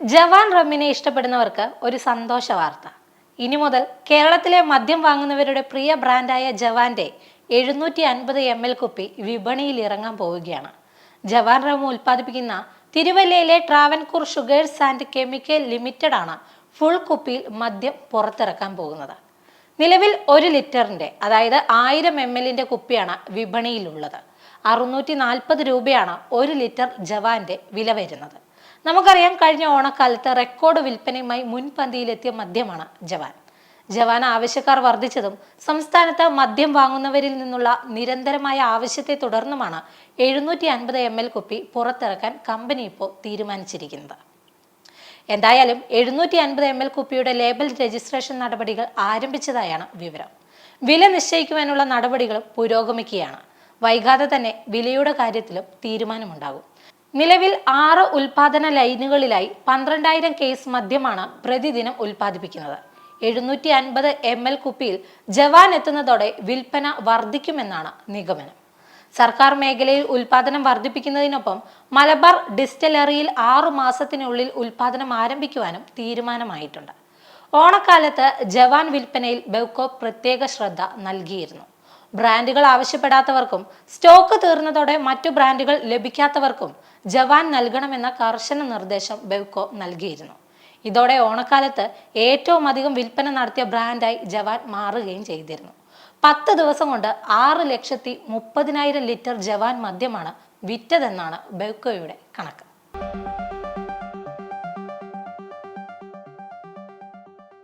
ജവാൻ റമ്മിനെ ഇഷ്ടപ്പെടുന്നവർക്ക് ഒരു സന്തോഷ വാർത്ത. ഇനി മുതൽ കേരളത്തിലെ മദ്യം വാങ്ങുന്നവരുടെ പ്രിയ ബ്രാൻഡായ ജവാന്റെ എഴുന്നൂറ്റി അൻപത് എം എൽ കുപ്പി വിപണിയിൽ ഇറങ്ങാൻ പോവുകയാണ്. ജവാൻ റം ഉൽപ്പാദിപ്പിക്കുന്ന തിരുവല്ലയിലെ Travancore sugars and chemical limited ആണ് ഫുൾ കുപ്പിയിൽ മദ്യം പുറത്തിറക്കാൻ പോകുന്നത്. നിലവിൽ ഒരു ലിറ്ററിന്റെ അതായത് ആയിരം എം എല്ലിന്റെ കുപ്പിയാണ് വിപണിയിലുള്ളത്. അറുന്നൂറ്റി നാൽപ്പത് രൂപയാണ് ഒരു ലിറ്റർ ജവാന്റെ വില വരുന്നത്. നമുക്കറിയാം കഴിഞ്ഞ ഓണക്കാലത്ത് റെക്കോർഡ് വിൽപ്പനയുമായി മുൻപന്തിയിലെത്തിയ മദ്യമാണ് ജവാൻ. ജവാൻ ആവശ്യക്കാർ വർദ്ധിച്ചതും സംസ്ഥാനത്ത് മദ്യം വാങ്ങുന്നവരിൽ നിന്നുള്ള നിരന്തരമായ ആവശ്യത്തെ തുടർന്നുമാണ് എഴുന്നൂറ്റി അൻപത് എം എൽ കുപ്പി പുറത്തിറക്കാൻ കമ്പനി ഇപ്പോൾ തീരുമാനിച്ചിരിക്കുന്നത്. എന്തായാലും എഴുന്നൂറ്റി അൻപത് എം എൽ കുപ്പിയുടെ ലേബൽ രജിസ്ട്രേഷൻ നടപടികൾ ആരംഭിച്ചതായാണ് വിവരം. വില നിശ്ചയിക്കുവാനുള്ള നടപടികളും പുരോഗമിക്കുകയാണ്. വൈകാതെ തന്നെ വിലയുടെ കാര്യത്തിലും തീരുമാനമുണ്ടാകും. നിലവിൽ ആറ് ഉൽപാദന ലൈനുകളിലായി പന്ത്രണ്ടായിരം കേസ് മദ്യമാണ് പ്രതിദിനം ഉൽപ്പാദിപ്പിക്കുന്നത് എഴുന്നൂറ്റി അൻപത് എം എൽ കുപ്പിയിൽ ജവാൻ എത്തുന്നതോടെ വിൽപ്പന വർദ്ധിക്കുമെന്നാണ് നിഗമനം. സർക്കാർ മേഖലയിൽ ഉൽപാദനം വർദ്ധിപ്പിക്കുന്നതിനൊപ്പം മലബാർ ഡിസ്റ്റലറിയിൽ ആറു മാസത്തിനുള്ളിൽ ഉൽപാദനം ആരംഭിക്കുവാനും തീരുമാനമായിട്ടുണ്ട്. ഓണക്കാലത്ത് ജവാൻ വിൽപ്പനയിൽ ബെവ്കോ പ്രത്യേക ശ്രദ്ധ നൽകിയിരുന്നു. ബ്രാൻഡുകൾ ആവശ്യപ്പെടാത്തവർക്കും സ്റ്റോക്ക് തീർന്നതോടെ മറ്റു ബ്രാൻഡുകൾ ലഭിക്കാത്തവർക്കും ജവാൻ നൽകണമെന്ന കർശന നിർദ്ദേശം ബെവ്കോ നൽകിയിരുന്നു. ഇതോടെ ഓണക്കാലത്ത് ഏറ്റവും അധികം വിൽപ്പന നടത്തിയ ബ്രാൻഡായി ജവാൻ മാറുകയും ചെയ്തിരുന്നു. പത്ത് ദിവസം കൊണ്ട് ആറ് ലക്ഷത്തി മുപ്പതിനായിരം ലിറ്റർ ജവാൻ മദ്യമാണ് വിറ്റതെന്നാണ് ബെവ്കോയുടെ കണക്ക്.